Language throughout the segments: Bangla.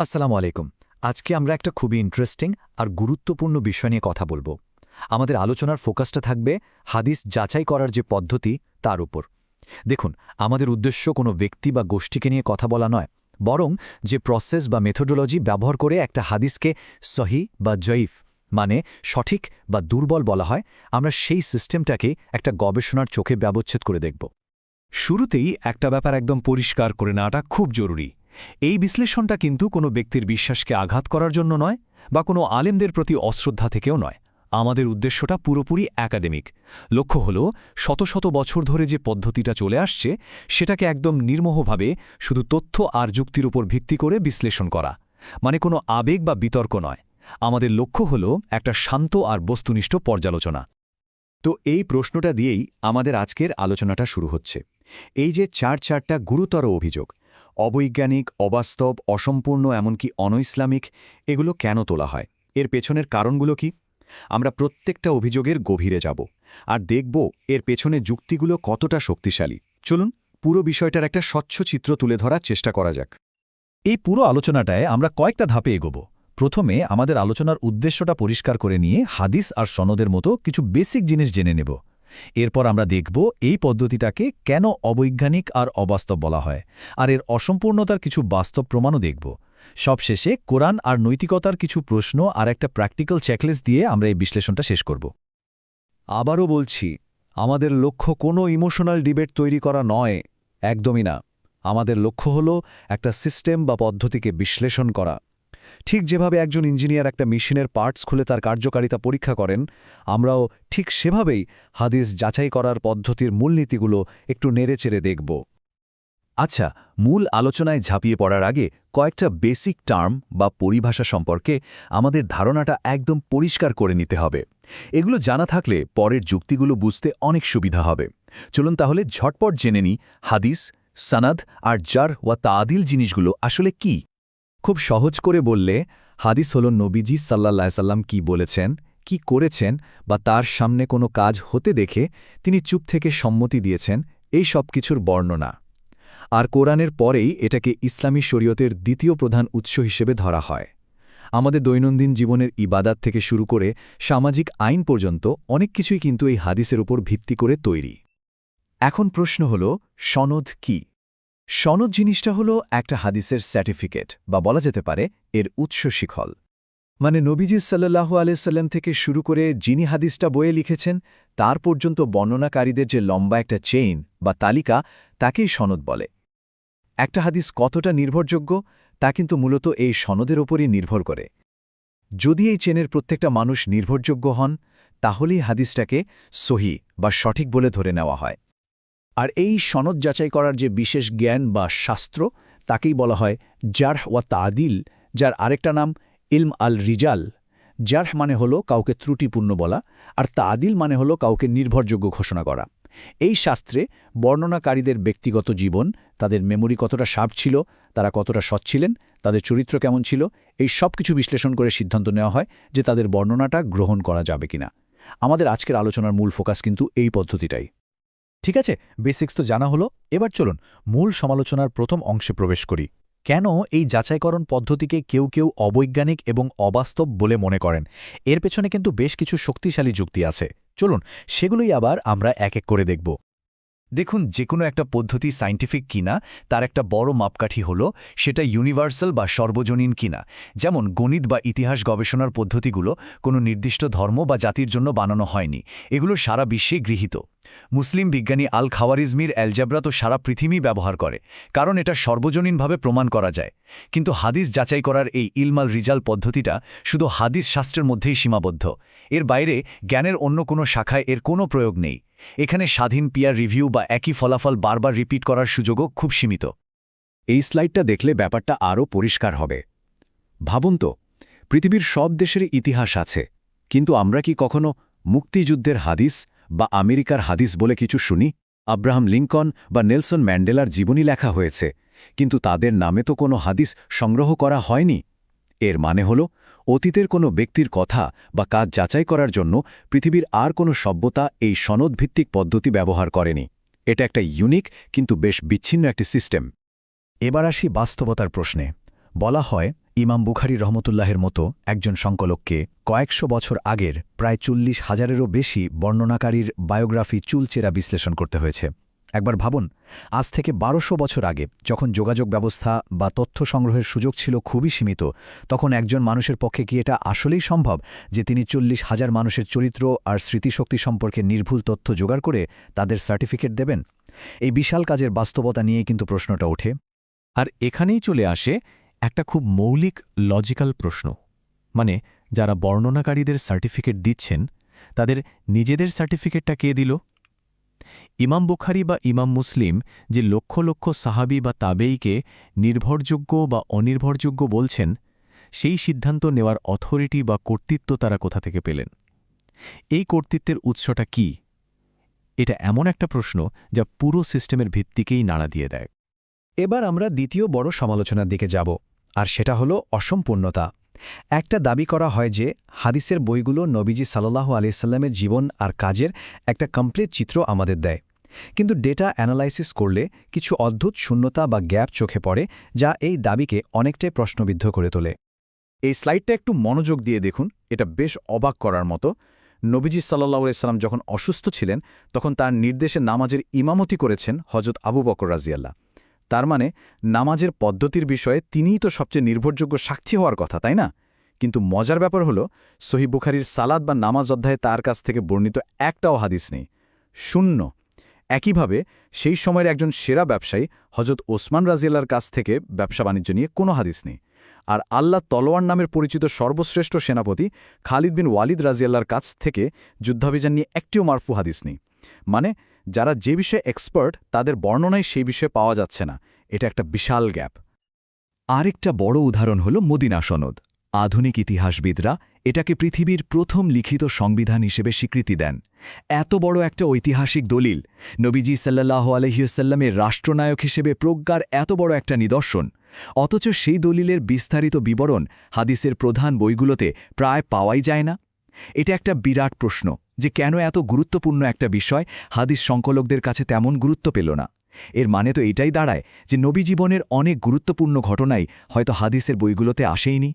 আসসালামু আলাইকুম। আজকে আমরা একটা খুবই ইন্টারেস্টিং আর গুরুত্বপূর্ণ বিষয় নিয়ে কথা বলব। আমাদের আলোচনার ফোকাসটা থাকবে হাদিস যাচাই করার যে পদ্ধতি, তার উপর। দেখুন, আমাদের উদ্দেশ্য কোনো ব্যক্তি বা গোষ্ঠীকে নিয়ে কথা বলা নয়, বরং যে প্রসেস বা মেথোডোলজি ব্যবহার করে একটা হাদিসকে সহি বা জয়ীফ মানে সঠিক বা দুর্বল বলা হয়, আমরা সেই সিস্টেমটাকে একটা গবেষণার চোখে ব্যবচ্ছেদ করে দেখব। শুরুতেই একটা ব্যাপার একদম পরিষ্কার করে নেওয়াটা খুব জরুরি। এই বিশ্লেষণটা কিন্তু কোনো ব্যক্তির বিশ্বাসকে আঘাত করার জন্য নয় বা কোনো আলেমদের প্রতি অশ্রদ্ধা থেকেও নয়। আমাদের উদ্দেশ্যটা পুরোপুরি একাডেমিক। লক্ষ্য হল, শত শত বছর ধরে যে পদ্ধতিটা চলে আসছে, সেটাকে একদম নির্মোহভাবে শুধু তথ্য আর যুক্তির উপর ভিত্তি করে বিশ্লেষণ করা। মানে কোনো আবেগ বা বিতর্ক নয়। আমাদের লক্ষ্য হল একটা শান্ত আর বস্তুনিষ্ঠ পর্যালোচনা। তো এই প্রশ্নটা দিয়েই আমাদের আজকের আলোচনাটা শুরু হচ্ছে। এই যে চার চারটা গুরুতর অভিযোগ অবৈজ্ঞানিক, অবাস্তব, অসম্পূর্ণ, এমনকি অনইসলামিক এগুলো কেন তোলা হয়? এর পেছনের কারণগুলো কি? আমরা প্রত্যেকটা অভিযোগের গভীরে যাব আর দেখব এর পেছনে যুক্তিগুলো কতটা শক্তিশালী। চলুন পুরো বিষয়টার একটা স্বচ্ছ চিত্র তুলে ধরার চেষ্টা করা যাক। এই পুরো আলোচনাটায় আমরা কয়েকটা ধাপে এগোব। প্রথমে আমাদের আলোচনার উদ্দেশ্যটা পরিষ্কার করে নিয়ে হাদিস আর সনদের মতো কিছু বেসিক জিনিস জেনে নেব। এরপর আমরা দেখব এই পদ্ধতিটাকে কেন অবৈজ্ঞানিক আর অবাস্তব বলা হয়, আর এর অসম্পূর্ণতার কিছু বাস্তব প্রমাণও দেখব। সবশেষে কোরআন আর নৈতিকতার কিছু প্রশ্ন আর একটা প্র্যাকটিক্যাল চেকলিস্ট দিয়ে আমরা এই বিশ্লেষণটা শেষ করব। আবারও বলছি, আমাদের লক্ষ্য কোনো ইমোশনাল ডিবেট তৈরি করা নয়, একদমই না। আমাদের লক্ষ্য হল একটা সিস্টেম বা পদ্ধতিকে বিশ্লেষণ করা। ঠিক যেভাবে একজন ইঞ্জিনিয়ার একটা মেশিনের পার্টস খুলে তার কার্যকারিতা পরীক্ষা করেন, আমরাও ঠিক সেভাবেই হাদিস যাচাই করার পদ্ধতির মূলনীতিগুলো একটু নেড়েচেড়ে দেখব। আচ্ছা মূল আলোচনায় ঝাঁপিয়ে পড়ার আগে কয়েকটা বেসিক টার্ম বা পরিভাষা সম্পর্কে আমাদের ধারণাটা একদম পরিষ্কার করে নিতে হবে। এগুলো জানা থাকলে পরের যুক্তিগুলো বুঝতে অনেক সুবিধা হবে। চলুন তাহলে ঝটপট জেনে নিই হাদিস, সানাদ আর জার ওয়া তাদিল জিনিসগুলো আসলে কি। খুব সহজ করে বললে, হাদিস হল নবীজি সাল্লা সাল্লাম কি বলেছেন, কি করেছেন বা তার সামনে কোনো কাজ হতে দেখে তিনি চুপ থেকে সম্মতি দিয়েছেন, এই সব কিছুর বর্ণনা। আর কোরআনের পরেই এটাকে ইসলামী শরীয়তের দ্বিতীয় প্রধান উৎস হিসেবে ধরা হয়। আমাদের দৈনন্দিন জীবনের ইবাদাত থেকে শুরু করে সামাজিক আইন পর্যন্ত অনেক কিছুই কিন্তু এই হাদিসের উপর ভিত্তি করে তৈরি। এখন প্রশ্ন হল, সনদ কি? সনদ জিনিসটা হলো একটা হাদিসের সার্টিফিকেট বা বলা যেতে পারে এর উৎস শিখল। মানে নবীজি সাল্লাহ আলাইসাল্লাম থেকে শুরু করে যিনি হাদিসটা বয়ে লিখেছেন, তার পর্যন্ত বর্ণনাকারীদের যে লম্বা একটা চেইন বা তালিকা, তাকেই সনদ বলে। একটা হাদিস কতটা নির্ভরযোগ্য, তা কিন্তু মূলত এই সনদের ওপরই নির্ভর করে। যদি এই চেনের প্রত্যেকটা মানুষ নির্ভরযোগ্য হন, তাহলেই হাদিসটাকে সহি বা সঠিক বলে ধরে নেওয়া হয়। আর এই সনদ যাচাই করার যে বিশেষ জ্ঞান বা শাস্ত্র, তাকেই বলা হয় জারহ ওয়া তাদিল যার আরেকটা নাম ইলম আল রিজাল। জারহ মানে হলো কাউকে ত্রুটিপূর্ণ বলা, আর তাদিল মানে হলো কাউকে নির্ভরযোগ্য ঘোষণা করা। এই শাস্ত্রে বর্ণনাকারীদের ব্যক্তিগত জীবন, তাদের মেমোরি কতটা শার্প ছিল, তারা কতটা সৎ ছিলেন, তাদের চরিত্র কেমন ছিল, এই সব কিছু বিশ্লেষণ করে সিদ্ধান্ত নেওয়া হয় যে তাদের বর্ণনাটা গ্রহণ করা যাবে কিনা। আমাদের আজকের আলোচনার মূল ফোকাস কিন্তু এই পদ্ধতিটাই। ঠিক আছে? বেসিক্স তো জানা হলো। এবার চলুন, মূল সমালোচনার প্রথম অংশে প্রবেশ করি। কেন এই যাচাইকরণ পদ্ধতিকে কেউ কেউ অবৈজ্ঞানিক এবং অবাস্তব বলে মনে করেন? এর পেছনে কিন্তু বেশ কিছু শক্তিশালী যুক্তি আছে। চলুন, সেগুলোই আবার আমরা এক এক করে দেখব। দেখুন যে কোনো একটা পদ্ধতি সাইন্টিফিক কিনা, তার একটা বড় মাপকাঠি হল, সেটা ইউনিভার্সাল বা সর্বজনীন কিনা। যেমন, গণিত বা ইতিহাস গবেষণার পদ্ধতিগুলো কোনো নির্দিষ্ট ধর্ম বা জাতির জন্য বানানো হয়নি। এগুলো সারা বিশ্বে গৃহীত। মুসলিম বিজ্ঞানী আল খাওয়ারিজমির অ্যালজাবরা তো সারা পৃথিবী ব্যবহার করে, কারণ এটা সর্বজনীনভাবে প্রমাণ করা যায়। কিন্তু হাদিস যাচাই করার এই ইলমাল রিজাল পদ্ধতিটা শুধু হাদিস শাস্ত্রের মধ্যেই সীমাবদ্ধ। এর বাইরে জ্ঞানের অন্য কোনো শাখায় এর কোনো প্রয়োগ নেই। এখানে স্বাধীন পিয়ার রিভিউ বা একই ফলাফল বারবার রিপিট করার সুযোগও খুব সীমিত। এই স্লাইডটা দেখলে ব্যাপারটা আরও পরিষ্কার হবে। ভাবুন তো, পৃথিবীর সব দেশের ইতিহাস আছে, কিন্তু আমরা কি কখনো মুক্তিযুদ্ধের হাদিস বা আমেরিকার হাদিস বলে কিছু শুনি? আব্রাহাম লিঙ্কন বা নেলসন ম্যান্ডেলার জীবনী লেখা হয়েছে, কিন্তু তাদের নামে তো কোনো হাদিস সংগ্রহ করা হয়নি। এর মানে হল অতীতের কোনো ব্যক্তির কথা বা কাজ যাচাই করার জন্য পৃথিবীর আর কোনো সভ্যতা এই সনদভিত্তিক পদ্ধতি ব্যবহার করেনি। এটা একটা ইউনিক কিন্তু বেশ বিচ্ছিন্ন একটি সিস্টেম। এবার আসি বাস্তবতার প্রশ্নে। বলা হয়, ইমাম বুখারি রহমতুল্লাহের মতো একজন সংকলককে কয়েকশো বছর আগের প্রায় চল্লিশ হাজারেরও বেশি বর্ণনাকারীর বায়োগ্রাফি চুলচেরা বিশ্লেষণ করতে হয়েছে। একবার ভাবুন, আজ থেকে বারোশো বছর আগে যখন যোগাযোগ ব্যবস্থা বা তথ্য সংগ্রহের সুযোগ ছিল খুবই সীমিত, তখন একজন মানুষের পক্ষে কি এটা আসলেই সম্ভব যে তিনি চল্লিশ হাজার মানুষের চরিত্র আর স্মৃতিশক্তি সম্পর্কে নির্ভুল তথ্য জোগাড় করে তাদের সার্টিফিকেট দেবেন? এই বিশাল কাজের বাস্তবতা নিয়ে কিন্তু প্রশ্নটা ওঠে। আর এখানেই চলে আসে একটা খুব মৌলিক, লজিক্যাল প্রশ্ন। মানে যারা বর্ণনাকারীদের সার্টিফিকেট দিচ্ছেন, তাদের নিজেদের সার্টিফিকেটটা কে দিল? ইমাম বুখারি বা ইমাম মুসলিম যে লক্ষ লক্ষ সাহাবি বা তাবেইকে নির্ভরযোগ্য বা অনির্ভরযোগ্য বলছেন, সেই সিদ্ধান্ত নেওয়ার অথরিটি বা কর্তৃত্ব তারা কোথা থেকে পেলেন? এই কর্তৃত্বের উৎসটা কি? এটা এমন একটা প্রশ্ন যা পুরো সিস্টেমের ভিত্তিকেই নাড়া দিয়ে দেয়। এবার আমরা দ্বিতীয় বড় সমালোচনার দিকে যাব, আর সেটা হলো অসম্পূর্ণতা। একটা দাবি করা হয় যে হাদিসের বইগুলো নবীজি সাল্লাহ আলিয়াল্লামের জীবন আর কাজের একটা কমপ্লিট চিত্র আমাদের দেয়। কিন্তু ডেটা অ্যানালাইসিস করলে কিছু অদ্ভুত শূন্যতা বা গ্যাপ চোখে পড়ে যা এই দাবিকে অনেকটাই প্রশ্নবিদ্ধ করে তোলে। এই স্লাইডটা একটু মনোযোগ দিয়ে দেখুন, এটা বেশ অবাক করার মতো। নবীজি সাল্লাহ সাল্লাম যখন অসুস্থ ছিলেন, তখন তার নির্দেশে নামাজের ইমামতি করেছেন হজরত আবু বকর রাজিয়াল্লাহ তার মানে নামাজের পদ্ধতির বিষয়ে তিনিই তো সবচেয়ে নির্ভরযোগ্য সাক্ষী হওয়ার কথা, তাই না? কিন্তু মজার ব্যাপার হল সহি বুখারির সালাদ বা নামাজ অধ্যায়ে তার কাছ থেকে বর্ণিত একটাও হাদিস নেই। শূন্য। একইভাবে, সেই সময়ের একজন সেরা ব্যবসায়ী হজরত ওসমান রাজিয়াল্লার কাছ থেকে ব্যবসা বাণিজ্য নিয়ে কোনো হাদিস নেই। আর আল্লাহ তলোয়ার নামের পরিচিত সর্বশ্রেষ্ঠ সেনাপতি খালিদ বিন ওয়ালিদ রাজিয়াল্লার কাছ থেকে যুদ্ধাভিযান নিয়ে একটিও মারফু হাদিস নেই। মানে যারা যে বিষয়ে এক্সপার্ট তাদের বর্ণনায় সেই বিষয়ে পাওয়া যাচ্ছে না। এটা একটা বিশাল গ্যাপ। আরেকটা বড় উদাহরণ হল মদিনা সনদ। আধুনিক ইতিহাসবিদরা এটাকে পৃথিবীর প্রথম লিখিত সংবিধান হিসেবে স্বীকৃতি দেন। এত বড় একটা ঐতিহাসিক দলিল, নবীজি সাল্লাহ আলহিউসাল্লামের রাষ্ট্রনায়ক হিসেবে প্রজ্ঞার এত বড় একটা নিদর্শন। অথচ সেই দলিলের বিস্তারিত বিবরণ হাদিসের প্রধান বইগুলোতে প্রায় পাওয়াই যায় না। এটা একটা বিরাট প্রশ্ন। যে কেন এত গুরুত্বপূর্ণ একটা বিষয় হাদিস সংকলকদের কাছে তেমন গুরুত্ব পেল না। এর মানে তো এটাই দাঁড়ায় যে নবী জীবনের অনেক গুরুত্বপূর্ণ ঘটনাই হয়তো হাদিসের বইগুলোতে আসেইনি।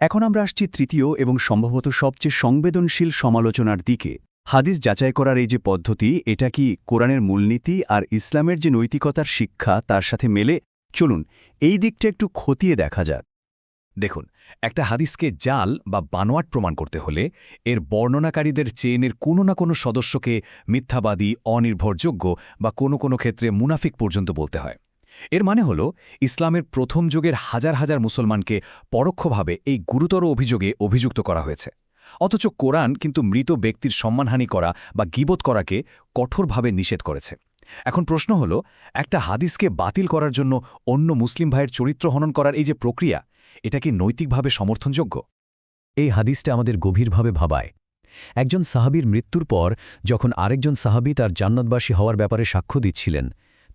এখন আমরা আসছি তৃতীয় এবং সম্ভবত সবচেয়ে সংবেদনশীল সমালোচনার দিকে। হাদিস যাচাই করার এই যে পদ্ধতি, এটা কি কোরআনের মূলনীতি আর ইসলামের যে নৈতিকতার শিক্ষা তার সাথে মেলে? চলুন, এই দিকটা একটু খতিয়ে দেখা যাক। দেখুন, একটা হাদিসকে জাল বা বানোয়াট প্রমাণ করতে হলে এর বর্ণনাকারীদের চেইনের কোনো না কোনো সদস্যকে মিথ্যাবাদী, অনির্ভরযোগ্য বা কোনো কোনো ক্ষেত্রে মুনাফিক পর্যন্ত বলতে হয়। এর মানে হল, ইসলামের প্রথম যুগের হাজার হাজার মুসলমানকে পরোক্ষভাবে এই গুরুতর অভিযোগে অভিযুক্ত করা হয়েছে। অথচ কোরআন কিন্তু মৃত ব্যক্তির সম্মানহানি করা বা গিবত করাকে কঠোরভাবে নিষেধ করেছে। এখন প্রশ্ন হল, একটা হাদিসকে বাতিল করার জন্য অন্য মুসলিম ভাইয়ের চরিত্র হনন করার এই যে প্রক্রিয়া, এটা কি নৈতিকভাবে সমর্থনযোগ্য? এই হাদিসটা আমাদের গভীরভাবে ভাবায়। একজন সাহাবির মৃত্যুর পর যখন আরেকজন সাহাবি তার জান্নাতবাসী হওয়ার ব্যাপারে সাক্ষ্য দিচ্ছিলেন,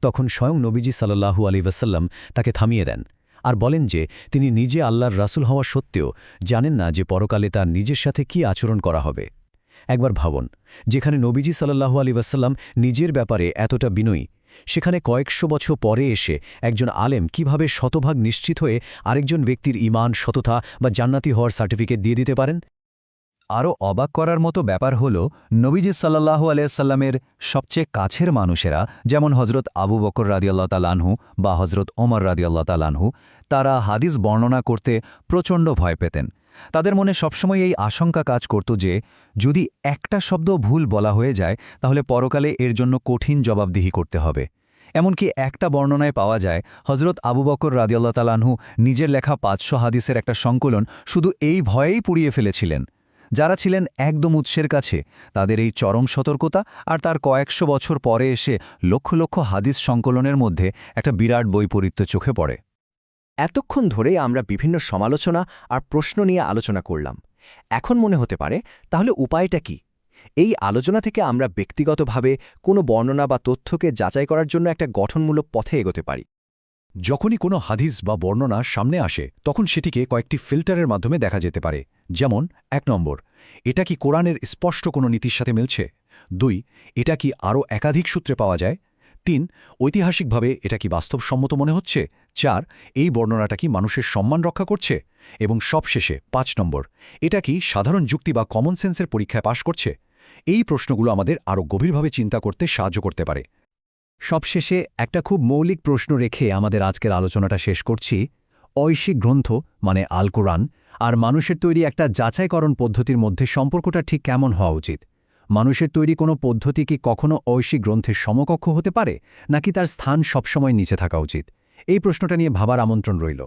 তখন স্বয়ং নবীজি সাল্লাহু আলী ওয়াসাল্লাম তাকে থামিয়ে দেন আর বলেন যে তিনি নিজে আল্লাহর রাসুল হওয়া সত্ত্বেও জানেন না যে পরকালে তার নিজের সাথে কি আচরণ করা হবে। একবার ভাবন, যেখানে নবীজি সাল্লাহু আলী ওয়াসাল্লাম নিজের ব্যাপারে এতটা বিনয়ী, সেখানে কয়েকশো বছর পরে এসে একজন আলেম কীভাবে শতভাগ নিশ্চিত হয়ে আরেকজন ব্যক্তির ইমান সততা বা জান্নাতি হওয়ার সার্টিফিকেট দিয়ে দিতে পারেন? আরও অবাক করার মতো ব্যাপার হল, নবীজি সাল্লাহু আলাইসাল্লামের সবচেয়ে কাছের মানুষেরা, যেমন হজরত আবু বকর রাদিয়াল্লাহ তালানহু বা হজরত ওমর রাদিয়াল্লাহ তালানহু তারা হাদিস বর্ণনা করতে প্রচণ্ড ভয় পেতেন। তাদের মনে সবসময় এই আশঙ্কা কাজ করত যে, যদি একটা শব্দ ভুল বলা হয়ে যায়, তাহলে পরকালে এর জন্য কঠিন জবাবদিহি করতে হবে। এমনকি একটা বর্ণনায় পাওয়া যায় হজরত আবু বকর রাদিয়াল্লাহ তালানহু নিজের লেখা পাঁচশো হাদিসের একটা সংকলন শুধু এই ভয়েই পুড়িয়ে ফেলেছিলেন। যারা ছিলেন একদম উৎসের কাছে, তাদের এই চরম সতর্কতা আর তার কয়েকশো বছর পরে এসে লক্ষ লক্ষ হাদিস সংকলনের মধ্যে একটা বিরাট বৈপরীত্য চোখে পড়ে। এতক্ষণ ধরে আমরা বিভিন্ন সমালোচনা আর প্রশ্ন নিয়ে আলোচনা করলাম। এখন মনে হতে পারে, তাহলে উপায়টা কি? এই আলোচনা থেকে আমরা ব্যক্তিগতভাবে কোনো বর্ণনা বা তথ্যকে যাচাই করার জন্য একটা গঠনমূলক পথে এগোতে পারি। যখনই কোনো হাদিস বা বর্ণনা সামনে আসে, তখন সেটিকে কয়েকটি ফিল্টারের মাধ্যমে দেখা যেতে পারে, যেমন এক নম্বর, এটা কি কোরআনের স্পষ্ট কোনো নীতির সাথে মিলছে? দুই, এটা কি আরও একাধিক সূত্রে পাওয়া যায়? তিন, ঐতিহাসিকভাবে এটা কি বাস্তবসম্মত মনে হচ্ছে? চার, এই বর্ণনাটা কি মানুষের সম্মান রক্ষা করছে? এবং সবশেষে পাঁচ নম্বর, এটা কি সাধারণ যুক্তি বা কমন সেন্সের পরীক্ষায় পাশ করছে? এই প্রশ্নগুলো আমাদের আরও গভীরভাবে চিন্তা করতে সাহায্য করতে পারে। সবশেষে একটা খুব মৌলিক প্রশ্ন রেখে আমাদের আজকের আলোচনাটা শেষ করছি। ঐশিক গ্রন্থ মানে আল কোরআন, আর মানুষের তৈরি একটা যাচাইকরণ পদ্ধতির মধ্যে সম্পর্কটা ঠিক কেমন হওয়া উচিত? মানুষের তৈরি কোনো পদ্ধতি কি কখনো ঐশী গ্রন্থের সমকক্ষ হতে পারে, নাকি তার স্থান সবসময় নিচে থাকা উচিত? এই প্রশ্নটা নিয়ে ভাবার আমন্ত্রণ রইল।